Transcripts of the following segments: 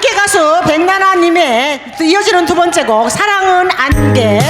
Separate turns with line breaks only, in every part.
안개 가수 백나나님의 이어지는 두 번째 곡 사랑은 안개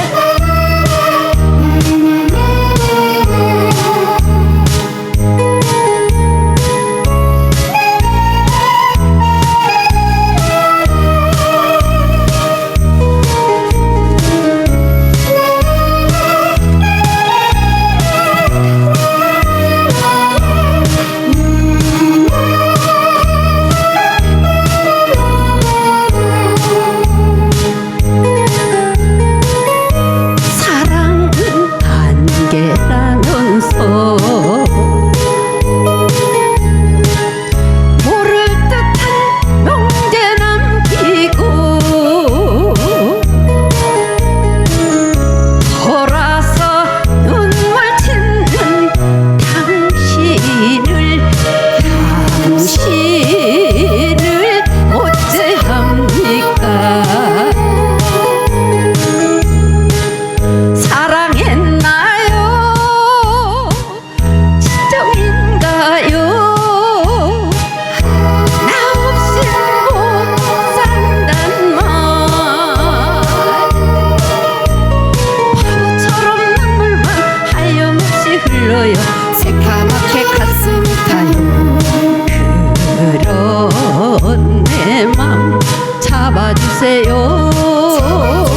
哟。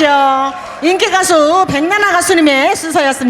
주십시오. 인기 가수 백나나 가수님의 순서였습니다.